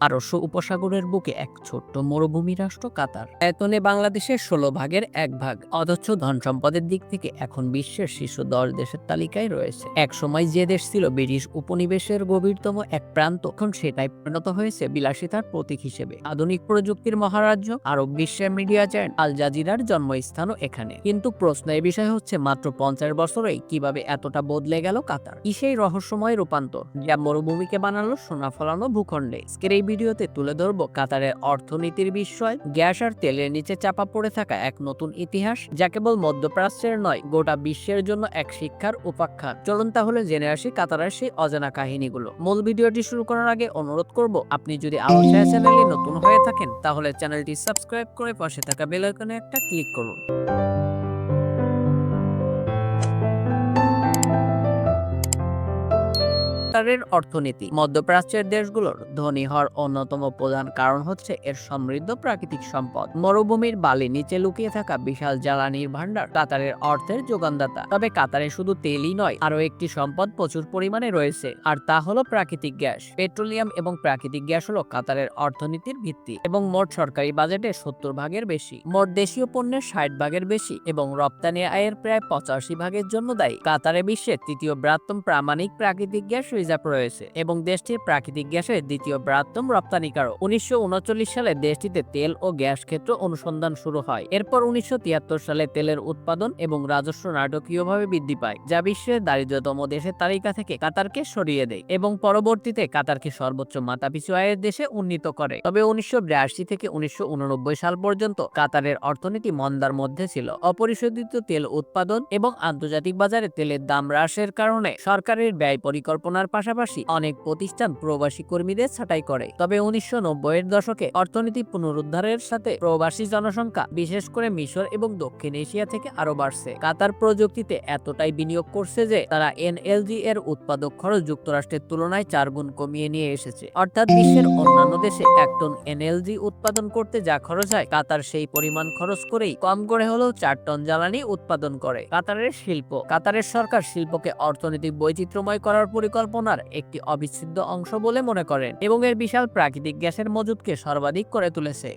পারস্য উপসাগরের বুকে এক ছোট্ট মরুভূমি রাষ্ট্র কাতার। আয়তনে বাংলাদেশের ষোলো ভাগের এক ভাগ। অথচ ধন সম্পদের দিক থেকে এখন বিশ্বের শীর্ষ দশ দেশের তালিকায় রয়েছে। এক সময় যে দেশ ছিল ব্রিটিশ উপনিবেশের গভীরতম এক প্রান্ত এখন সেটাই পরিণত হয়েছে বিলাসিতার প্রতীক হিসেবে। আধুনিক প্রযুক্তির মহারাজ্য আরব বিশ্বের মিডিয়া চ্যানেল আল জাজিরার জন্মস্থানও এখানে। কিন্তু প্রশ্ন এ বিষয় হচ্ছে মাত্র পঞ্চাশ বছরেই কীভাবে এতটা বদলে গেল কাতার? কি সেই রহস্যময় রূপান্তর যা মরুভূমিকে বানালো সোনা ফলানো ভূখণ্ডে? আজকের এই ভিডিওতে তুলে ধরবো কাতারের অর্থনীতির বিস্ময় গ্যাস আর তেলের নিচে চাপা পড়ে থাকা এক নতুন ইতিহাস, যা কেবল মধ্যপ্রাচ্যের নয়, গোটা বিশ্বের জন্য এক শিক্ষার উপাখ্যান। চলুন তাহলে জেনে আসি কাতারের সেই অজানা কাহিনীগুলো। মূল ভিডিওটি শুরু করার আগে অনুরোধ করব, আপনি যদি আলোচনা চ্যানেলে নতুন হয়ে থাকেন, তাহলে চ্যানেলটি সাবস্ক্রাইব করে পাশে থাকা বেল আইকনে একটা ক্লিক করুন। কাতারের অর্থনীতি। মধ্যপ্রাচ্যের দেশগুলোর ধনী হওয়ার অন্যতম প্রধান কারণ হচ্ছে এর সমৃদ্ধ প্রাকৃতিক সম্পদ। মরুভূমির বালি নিচে লুকিয়ে থাকা বিশাল জ্বালানির ভান্ডার কাতারের অর্থের যোগানদাতা। তবে কাতারে শুধু তেলই নয়, আরও একটি সম্পদ প্রচুর পরিমাণে রয়েছে, আর তা হলো প্রাকৃতিক গ্যাস। পেট্রোলিয়াম এবং প্রাকৃতিক গ্যাস হলো কাতারের অর্থনীতির ভিত্তি, এবং মোট সরকারি বাজেটে সত্তর ভাগের বেশি। মোট দেশীয় পণ্যের ষাট ভাগের বেশি, এবং রপ্তানি আয়ের প্রায় পঁচাশি ভাগের জন্য দায়ী। কাতারে বিশ্বের তৃতীয় বৃহত্তম প্রামাণিক প্রাকৃতিক গ্যাস রিজার্ভ রয়েছে এবং দেশটির প্রাকৃতিক গ্যাসের দ্বিতীয় বৃহত্তম রপ্তানিকারক। উনিশশো উনচল্লিশ সালে দেশটিতে তেল ও গ্যাস ক্ষেত্র অনুসন্ধান শুরু হয়। এরপর উনিশশো তিয়াত্তর সালে তেলের উৎপাদন এবং রাজস্ব নাটকীয়ভাবে বৃদ্ধি পায়, যা বিশ্বের দারিদ্রতম দেশের তালিকা থেকে কাতারকে সরিয়ে দেয় এবং পরবর্তীতে কাতারকে সর্বোচ্চ মাথাপিছু আয়ের দেশে উন্নীত করে। তবে উনিশশো থেকে উনিশশো উননব্বই সাল পর্যন্ত কাতারের অর্থনীতি মন্দার মধ্যে ছিল। অপরিশোধিত তেল উৎপাদন এবং আন্তর্জাতিক বাজারে তেলের দাম হ্রাসের কারণে সরকারের ব্যয় পরিকল্পনার পাশাপাশি অনেক প্রতিষ্ঠান প্রবাসী কর্মীদের ছাঁটাই করে। তবে উনিশশো এর দশকে অর্থনীতি পুনরুদ্ধারের সাথে প্রবাসী জনসংখ্যা, বিশেষ করে মিশর এবং দক্ষিণ এশিয়া থেকে আরও বাড়ছে। কাতার প্রযুক্তিতে এতটাই বিনিয়োগ করছে যে, তারা এনএলজি এর উৎপাদক খরচ যুক্তরাষ্ট্রের তুলনায় চার গুণ কমিয়ে নিয়ে এসেছে। অর্থাৎ বিশ্বের অন্যান্য দেশে এক টন এনএলজি উৎপাদন করতে যা খরচ হয়, কাতার সেই পরিমাণ খরচ করেই কম করে হলেও চার টন জ্বালানি উৎপাদন করে। কাতারের শিল্প, কাতারের সরকার শিল্পকে অর্থনৈতিক বৈচিত্র্যময় করার পরিকল্পনার একটি অবিচ্ছেদ্য অংশ বলে মনে করেন এবং এর বিশাল প্রাকৃতিক গ্যাসের মজুদকে সর্বাধিক করে তুলেছে।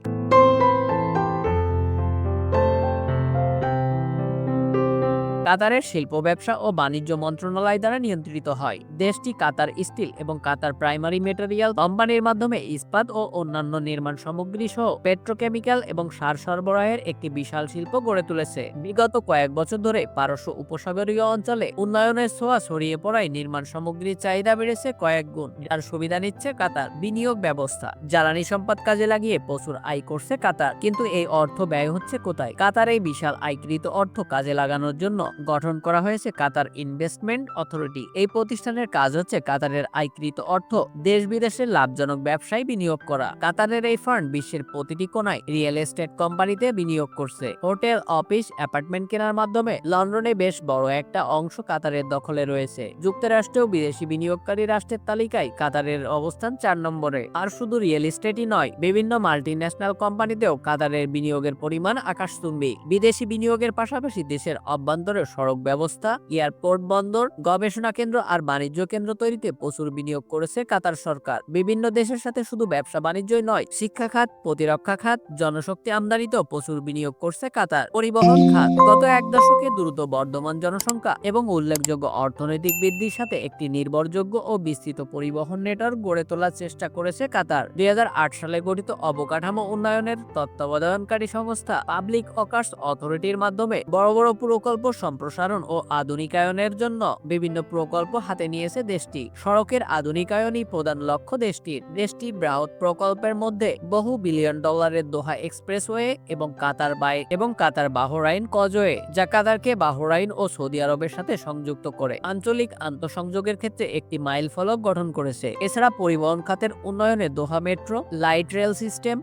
কাতারের শিল্প ব্যবসা ও বাণিজ্য মন্ত্রণালয় দ্বারা নিয়ন্ত্রিত হয়। দেশটি কাতার স্টিল এবং কাতার প্রাইমারি মেটেরিয়াল কোম্পানির মাধ্যমে ইস্পাত ও অন্যান্য নির্মাণ সামগ্রী সহ পেট্রোকেমিক্যাল এবং সার সরবরাহের একটি বিশাল শিল্প গড়ে তুলেছে। বিগত কয়েক বছর ধরে পারস্য উপসাগরীয় অঞ্চলে উন্নয়নের ছোঁয়া ছড়িয়ে পড়ায় নির্মাণ সামগ্রীর চাহিদা বেড়েছে কয়েক গুণ। যার সুবিধা নিচ্ছে কাতার বিনিয়োগ ব্যবস্থা। জ্বালানি সম্পদ কাজে লাগিয়ে প্রচুর আয় করছে কাতার। কিন্তু এই অর্থ ব্যয় হচ্ছে কোথায়? কাতার এই বিশাল আয়কৃত অর্থ কাজে লাগানোর জন্য গঠন করা হয়েছে কাতার ইনভেস্টমেন্ট অথরিটি। এই প্রতিষ্ঠানের কাজ হচ্ছে কাতারের আয়কৃত অর্থ দেশ বিদেশের লাভজনক ব্যবসায় বিনিয়োগ করা। কাতারের এই ফান্ড বিশ্বের প্রতিটি কোনায় রিয়েল এস্টেট কোম্পানিতে বিনিয়োগ করছে। হোটেল, অফিস, অ্যাপার্টমেন্ট কেনার মাধ্যমে লন্ডনে বেশ বড় একটা অংশ কাতারের দখলে রয়েছে। যুক্তরাষ্ট্রেও বিদেশি বিনিয়োগকারী রাষ্ট্রের তালিকায় কাতারের অবস্থান চার নম্বরে। আর শুধু রিয়েল এস্টেটই নয়, বিভিন্ন মাল্টি ন্যাশনাল কোম্পানিতেও কাতারের বিনিয়োগের পরিমাণ আকাশচুম্বী। বিদেশি বিনিয়োগের পাশাপাশি দেশের অভ্যন্তরে সড়ক ব্যবস্থা, এয়ারপোর্ট বন্দর, গবেষণা কেন্দ্র আর বাণিজ্য কেন্দ্র তৈরিতে প্রচুর বিনিয়োগ করেছে কাতার সরকার। বিভিন্ন দেশের সাথে শুধু ব্যবসা বাণিজ্যই নয়, শিক্ষা খাত, প্রতিরক্ষা খাত, জনশক্তি আমদানিতেও প্রচুর বিনিয়োগ করছে কাতার। পরিবহন খাত, গত এক দশকে দ্রুত বর্ধমান জনসংখ্যা এবং উল্লেখযোগ্য অর্থনৈতিক বৃদ্ধির সাথে একটি নির্ভরযোগ্য ও বিস্তৃত পরিবহন নেটওয়ার্ক গড়ে তোলার চেষ্টা করেছে কাতার। দুই হাজার আট সালে গঠিত অবকাঠামো উন্নয়নের তত্ত্বাবধানকারী সংস্থা পাবলিক অকার্স অথরিটির মাধ্যমে বড় বড় প্রকল্প সম্প্রসারণ ও আধুনিকায়নের জন্য বিভিন্ন প্রকল্প হাতে নিয়েছে দেশটি। সড়কের আধুনিকায়নই প্রধান লক্ষ্য দেশটির। দেশটি বৃহৎ প্রকল্পের মধ্যে বহু বিলিয়ন ডলারের দোহা এক্সপ্রেসওয়ে এবং কাতার বাই এবং কাতার বাহরাইন কজওয়ে, যা কাতারকে বাহরাইন ও সৌদি আরবের সাথে সংযুক্ত করে আঞ্চলিক আন্তঃসংযোগের ক্ষেত্রে একটি মাইল ফলক গঠন করেছে। এছাড়া পরিবহন খাতের উন্নয়নে Doha metro, light rail system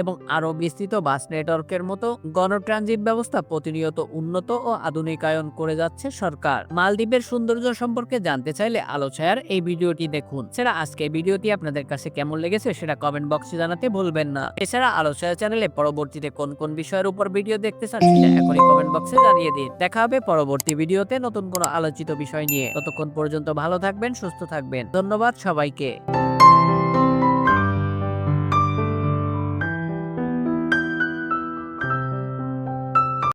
এবং আরও বিস্তৃত বাস নেটওয়ার্কের মতো গণট্রানজিট ব্যবস্থা প্রতিনিয়ত উন্নত ও আধুনিকায়ন করে যাচ্ছে সরকার। মালদ্বীপের সৌন্দর্য সম্পর্কে জানতে চাইলে আলোচনার এই ভিডিওটি দেখুন। সেটা আজকে ভিডিওটি আপনাদের কাছে কেমন লেগেছে সেটা কমেন্ট বক্সে জানাতে ভুলবেন না। এছাড়া আলোচনা চ্যানেলে পরবর্তীতে কোন কোন বিষয়ের উপর ভিডিও দেখতে চান সেটা এখনই কমেন্ট বক্সে জানিয়ে দিন। দেখা হবে পরবর্তী ভিডিওতে নতুন কোনো আলোচিত বিষয় নিয়ে। ততক্ষণ পর্যন্ত ভালো থাকবেন, সুস্থ থাকবেন। ধন্যবাদ সবাইকে।